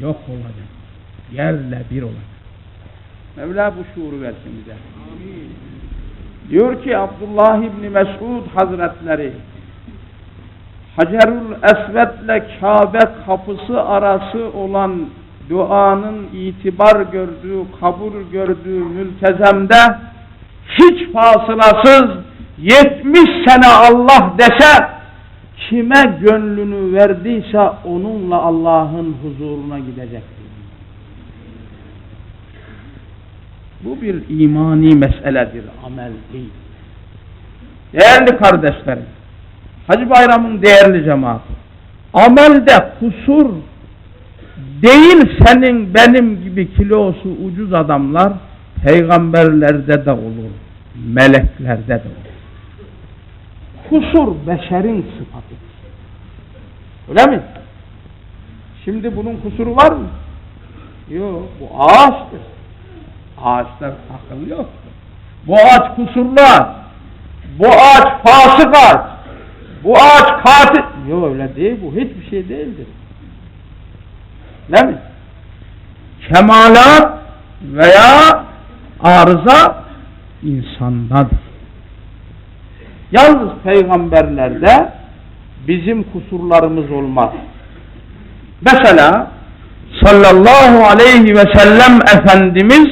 yok olacak. Yerle bir olacak. Mevla bu şuuru versin bize. Diyor ki Abdullah İbni Mesud Hazretleri Hacerül Esved'le Kabe kapısı arası olan duanın itibar gördüğü, kabul gördüğü mültezemde hiç fasılasız 70 sene Allah dese kime gönlünü verdiyse onunla Allah'ın huzuruna gidecektir. Bu bir imani meseledir, amel değil. Değerli kardeşlerim, Hacı Bayram'ın değerli cemaati, amelde kusur değil senin benim gibi kilosu ucuz adamlar peygamberlerde de olur, meleklerde de olur. Kusur beşerin sıfatıdır. Öyle mi? Şimdi bunun kusuru var mı? Yok, bu ağaçtır. Ağaçlar akıllı yok. Bu ağaç kusurlu ağaç. Bu ağaç fasık ağaç. Bu ağaç katil. Yok öyle değil bu. Hiçbir şey değildir. Değil mi? Kemalat veya arıza insandadır. Yalnız peygamberlerde bizim kusurlarımız olmaz. Mesela sallallahu aleyhi ve sellem Efendimiz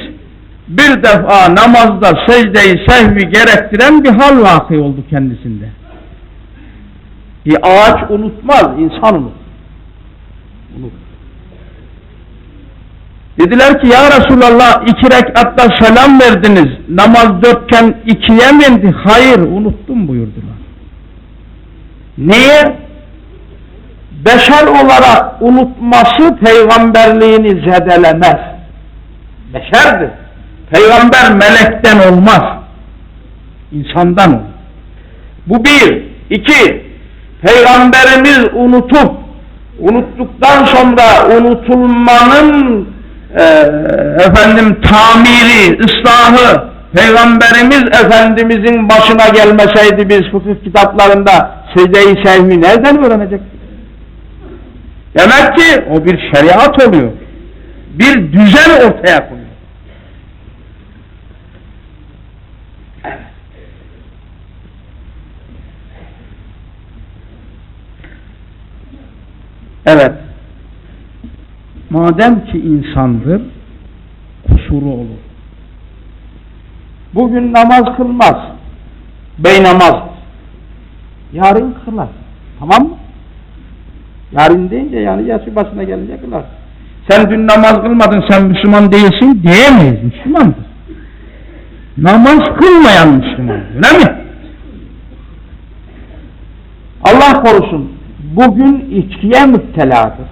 bir defa namazda secde-i sehvi gerektiren bir hal vakı oldu kendisinde. Bir ağaç unutmaz, insan unut. Unut. Dediler ki ya Resulallah iki rekatta selam verdiniz. Namaz dörtken ikiye mi indi? Hayır unuttum buyurdular. Niye? Beşer olarak unutması peygamberliğini zedelemez. Beşerdir. Peygamber melekten olmaz. İnsandan olur. Bu bir. iki. Peygamberimiz unutup unuttuktan sonra unutulmanın e, efendim tamiri, ıslahı Peygamberimiz Efendimizin başına gelmeseydi biz fıkıh kitaplarında secde-i nereden öğrenecektik? Demek ki o bir şeriat oluyor. Bir düzen ortaya koyuyor. Evet. Evet. Madem ki insandır, kusuru olur. Bugün namaz kılmaz. Bey namaz. Yarın kılar. Tamam mı? Yarın deyince yani yaşı başına gelince kılar. Sen dün namaz kılmadın, sen Müslüman değilsin diyemeyiz. Müslümandır. Namaz kılmayan Müslüman. Öyle mi? Allah korusun. Bugün içkiye müpteladır.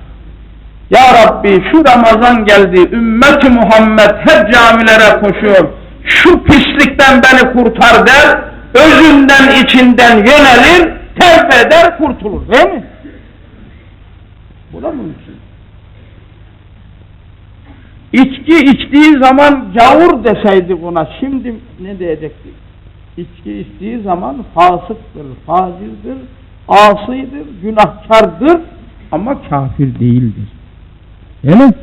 Ya Rabbi şu Ramazan geldi, ümmeti Muhammed hep camilere koşuyor. Şu pislikten beni kurtar der, özünden içinden yönelir, tevbe eder, kurtulur. Değil mi? Bu da mümkün. İçki içtiği zaman gavur deseydik ona, şimdi ne diyecektik? İçki içtiği zaman fasıktır, facirdir, asıdır, günahkardır ama kafir değildir. Değil mi?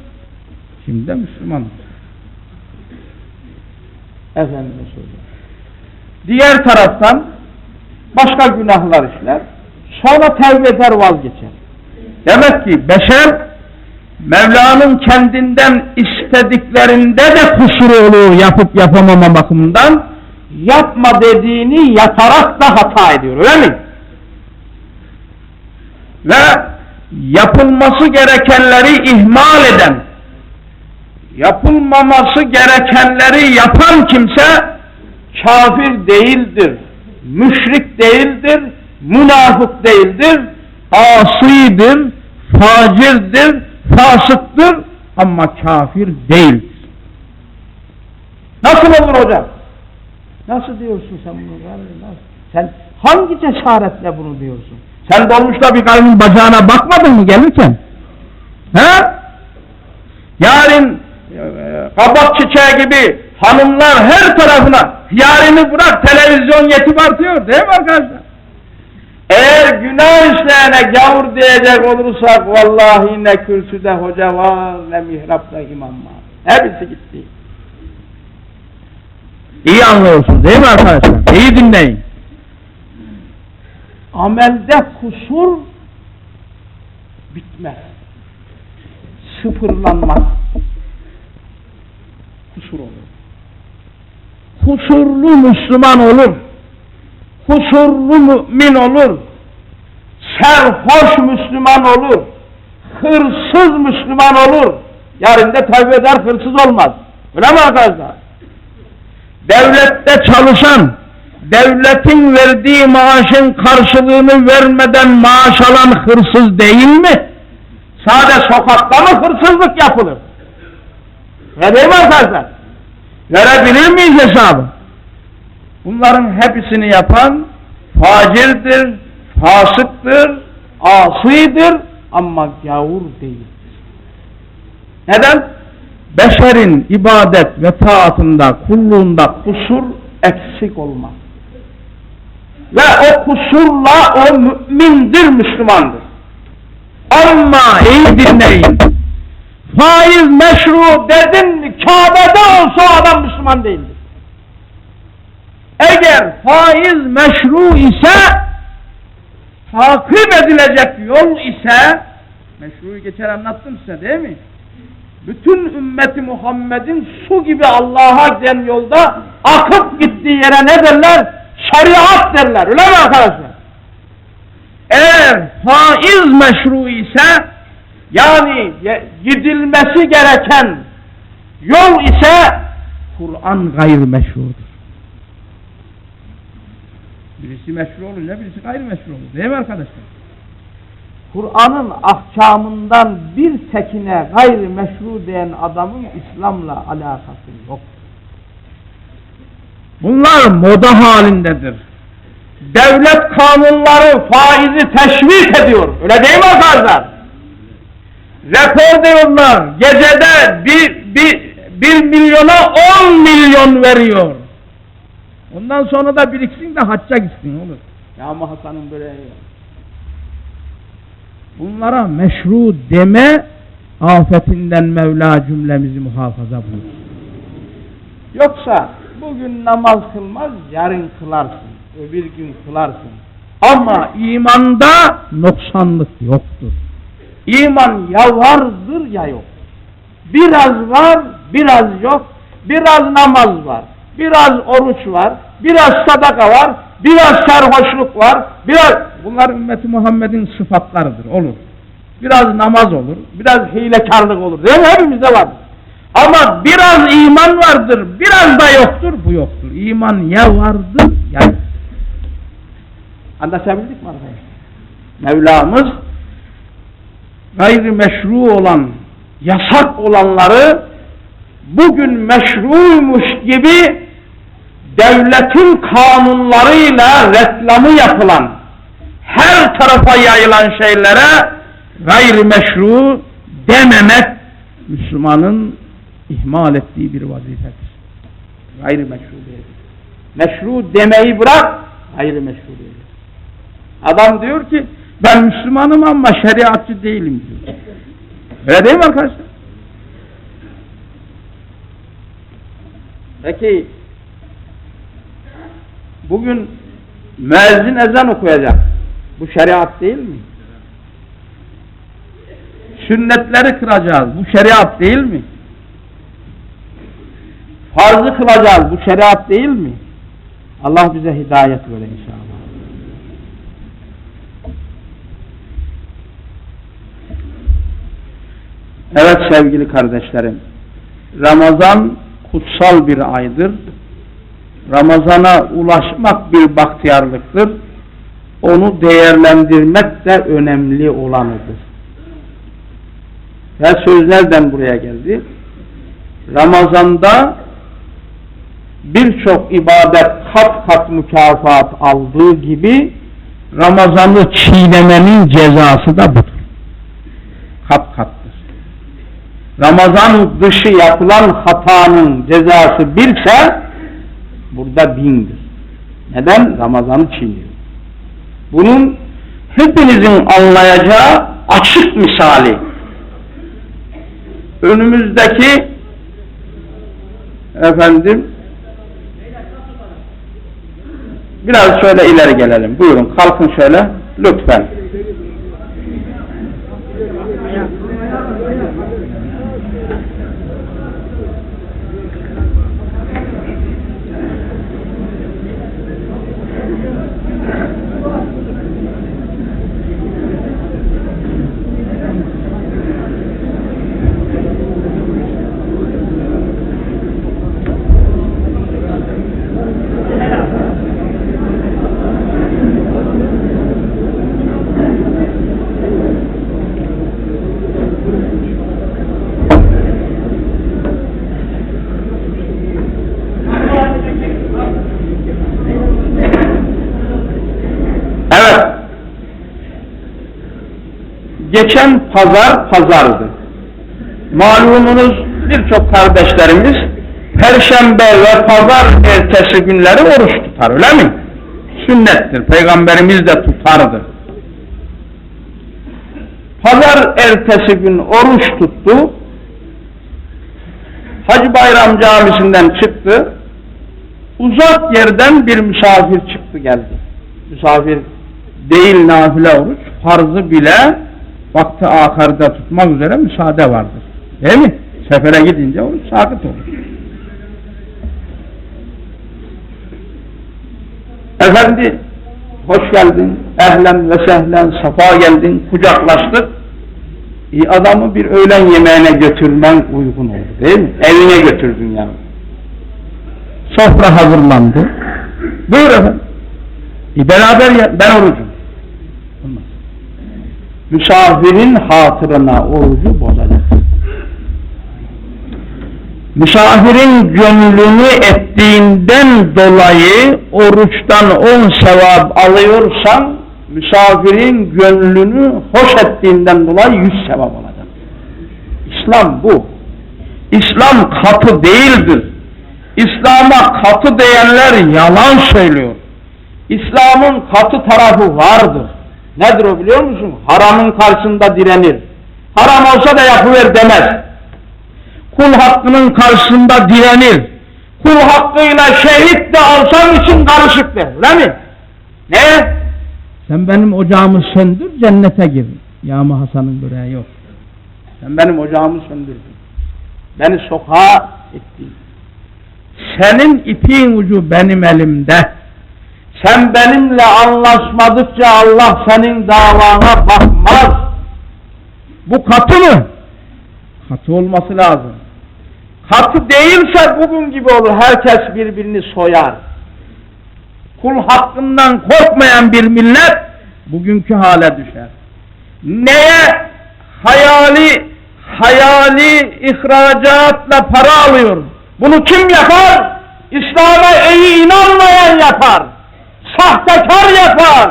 Şimdi de Müslümandır. Efendime söylüyorum. Diğer taraftan başka günahlar işler. Sonra tevbe eder vazgeçer. Demek ki beşer Mevla'nın kendinden istediklerinde de kusuru oluyor yapıp yapamama bakımından. Yapma dediğini yaparak da hata ediyor. Öyle mi? Ve yapılması gerekenleri ihmal eden, yapılmaması gerekenleri yapan kimse kafir değildir, müşrik değildir, münafık değildir, asidir, facirdir, fasıktır ama kafir değildir. Nasıl olur hocam? Nasıl diyorsun sen bunu? Sen hangi cesaretle bunu diyorsun? Sen dolmuşta bir karının bacağına bakmadın mı gelirken? He? Yarın kabak çiçeği gibi hanımlar her tarafına yarını bırak televizyon yetip artıyor değil mi arkadaşlar? Eğer günah işleyene gavur diyecek olursak vallahi ne kürsüde hoca var ne mihrapta imam var. Hepsi gitti. İyi anlıyorsunuz değil mi arkadaşlar? İyi dinleyin. Amelde kusur bitmez. Sıfırlanmaz. Kusur olur. Kusurlu Müslüman olur. Kusurlu mümin olur. Serhoş Müslüman olur. Hırsız Müslüman olur. Yarın da tövbe eder hırsız olmaz. Öyle mi arkadaşlar? Devlette çalışan, devletin verdiği maaşın karşılığını vermeden maaş alan hırsız değil mi? Sade sokakta mı hırsızlık yapılır? Ne değil mi arkadaşlar? Verebilir miyiz hesabı? Bunların hepsini yapan facirdir, fasıktır, asıdır ama gavur değil. Neden? Beşerin ibadet ve taatında, kulluğunda kusur eksik olmaz. Ve o kusurla o mümindir, Müslümandır. Ama iyi dinleyin. Faiz meşru dedin mi Kabe'de olsa adam Müslüman değildir. Eğer faiz meşru ise takip edilecek yol ise meşruyu geçer anlattım size değil mi? Bütün ümmeti Muhammed'in su gibi Allah'a giden yolda akıp gittiği yere ne derler? Şeriat derler. Öyle mi arkadaşlar? Eğer faiz meşru ise yani gidilmesi gereken yol ise Kur'an gayrimeşrudur. Birisi meşru olunca birisi gayrimeşru olur. Değil mi arkadaşlar? Kur'an'ın ahkamından bir tekine gayrimeşru diyen adamın İslam'la alakası yok. Bunlar moda halindedir. Devlet kanunları faizi teşvik ediyor. Öyle değil mi arkadaşlar? Rapor diyorlar. Gecede bir, bir, bir milyona on milyon veriyor. Ondan sonra da biriksin de hacca gitsin olur. Ya ama Hasan'ın böyle Bunlara meşru deme afetinden Mevla cümlemizi muhafaza buyursun. Yoksa bugün namaz kılmaz, yarın kılarsın, öbür gün kılarsın. Ama imanda noksanlık yoktur. İman ya vardır ya yok. Biraz var, biraz yok. Biraz namaz var, biraz oruç var, biraz sadaka var, biraz sarhoşluk var, biraz bunlar ümmeti Muhammed'in sıfatlarıdır, olur. Biraz namaz olur, biraz hilekarlık olur. Değil mi? Hepimizde var. Ama biraz iman vardır, biraz da yoktur, bu yoktur. İman ya vardır ya yok. Anlaşabildik mi arkadaşlar? Mevlamız gayri meşru olan, yasak olanları bugün meşruymuş gibi devletin kanunlarıyla reklamı yapılan her tarafa yayılan şeylere gayri meşru dememek Müslümanın ihmal ettiği bir vazifedir. Gayri meşru değil. Meşru demeyi bırak, gayri meşru değil. Adam diyor ki ben Müslümanım ama şeriatçı değilim diyor. Öyle değil mi arkadaşlar? Peki bugün müezzin ezan okuyacak. Bu şeriat değil mi? Sünnetleri kıracağız. Bu şeriat değil mi? Farzı kılacağız. Bu şeriat değil mi? Allah bize hidayet verir inşallah. Evet sevgili kardeşlerim. Ramazan kutsal bir aydır. Ramazana ulaşmak bir bahtiyarlıktır. Onu değerlendirmek de önemli olanıdır. Ve söz nereden buraya geldi? Ramazanda birçok ibadet kat kat mükafat aldığı gibi Ramazan'ı çiğnemenin cezası da budur. Kat kattır. Ramazan dışı yapılan hatanın cezası birse burada bindir. Neden? Ramazan'ı çiğniyor. Bunun hepinizin anlayacağı açık misali. Önümüzdeki efendim biraz şöyle ileri gelelim. Buyurun kalkın şöyle lütfen. Evet. Geçen pazar pazardı. Malumunuz birçok kardeşlerimiz Perşembe ve pazar ertesi günleri oruç tutar öyle mi? Sünnettir. Peygamberimiz de tutardı. Pazar ertesi gün oruç tuttu. Hacı Bayram camisinden çıktı. Uzak yerden bir misafir çıktı geldi. Misafir değil nafile oruç, farzı bile vakti ahirde tutmak üzere müsaade vardır. Değil mi? Sefere gidince oruç sakıt olur. Efendi, hoş geldin, ehlen ve sehlen, safa geldin, kucaklaştık. E, adamı bir öğlen yemeğine götürmen uygun oldu değil mi? Evine götürdün yani. Sofra hazırlandı. Buyur efendim. E, beraber ben orucum. Misafirin hatırına orucu bozacak. Misafirin gönlünü ettiğinden dolayı oruçtan on sevap alıyorsan misafirin gönlünü hoş ettiğinden dolayı yüz sevap alacak. İslam bu. İslam katı değildir. İslam'a katı diyenler yalan söylüyor. İslam'ın katı tarafı vardır. Nedir o biliyor musun? Haramın karşısında direnir. Haram olsa da yapıver demez. Kul hakkının karşısında direnir. Kul hakkıyla şehit de alsam için karışık der. Öyle mi? Ne? Sen benim ocağımı söndür cennete gir. Yağma Hasan'ın böreği yok. Sen benim ocağımı söndürdün. Beni sokağa ettin. Senin ipin ucu benim elimde. Sen benimle anlaşmadıkça Allah senin davana bakmaz. Bu katı mı? Katı olması lazım. Katı değilse bugün gibi olur. Herkes birbirini soyar. Kul hakkından korkmayan bir millet bugünkü hale düşer. Neye hayali hayali ihracatla para alıyor? Bunu kim yapar? İslam'a iyi inanmayan yapar. Sahtekar yapar.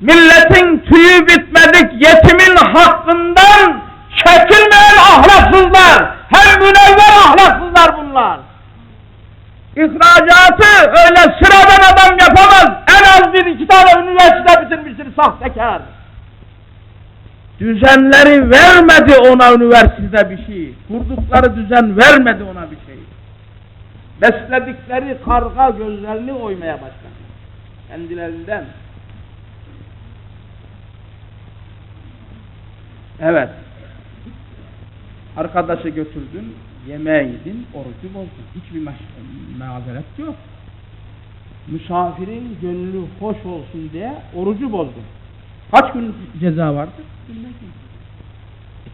Milletin tüyü bitmedik yetimin hakkından çekilmeyen ahlaksızlar. Hem münevver ahlaksızlar bunlar. İhracatı öyle sıradan adam yapamaz. En az bir iki tane üniversite bitirmiştir sahtekar. Düzenleri vermedi ona üniversitede bir şey. Kurdukları düzen vermedi ona bir şey. Besledikleri karga gözlerini oymaya başladı. Kendilerinden. Evet. Arkadaşı götürdün, yemeğe yedin, orucu bozdun. Hiçbir mazeret yok. Misafirin gönlü hoş olsun diye orucu bozdun. Kaç gün ceza vardı? Bilmem ki.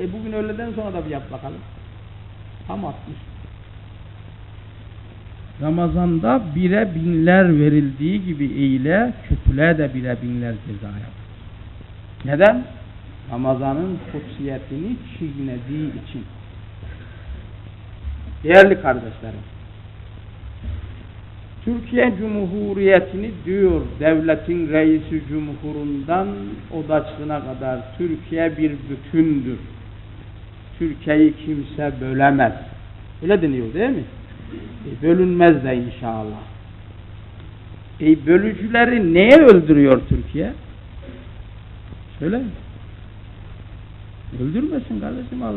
E bugün öğleden sonra da bir yap bakalım. Tam 60. Ramazanda bire binler verildiği gibi eyle, kötülüğe de bire binler ceza yap. Neden? Ramazanın kutsiyetini çiğnediği için. Değerli kardeşlerim, Türkiye Cumhuriyeti'ni diyor devletin reisi cumhurundan odaçlığına kadar Türkiye bir bütündür. Türkiye'yi kimse bölemez. Öyle deniyor değil mi? E, bölünmez de inşallah. E, bölücüleri neye öldürüyor Türkiye? Söyle. Öldürmesin kardeşim Allah.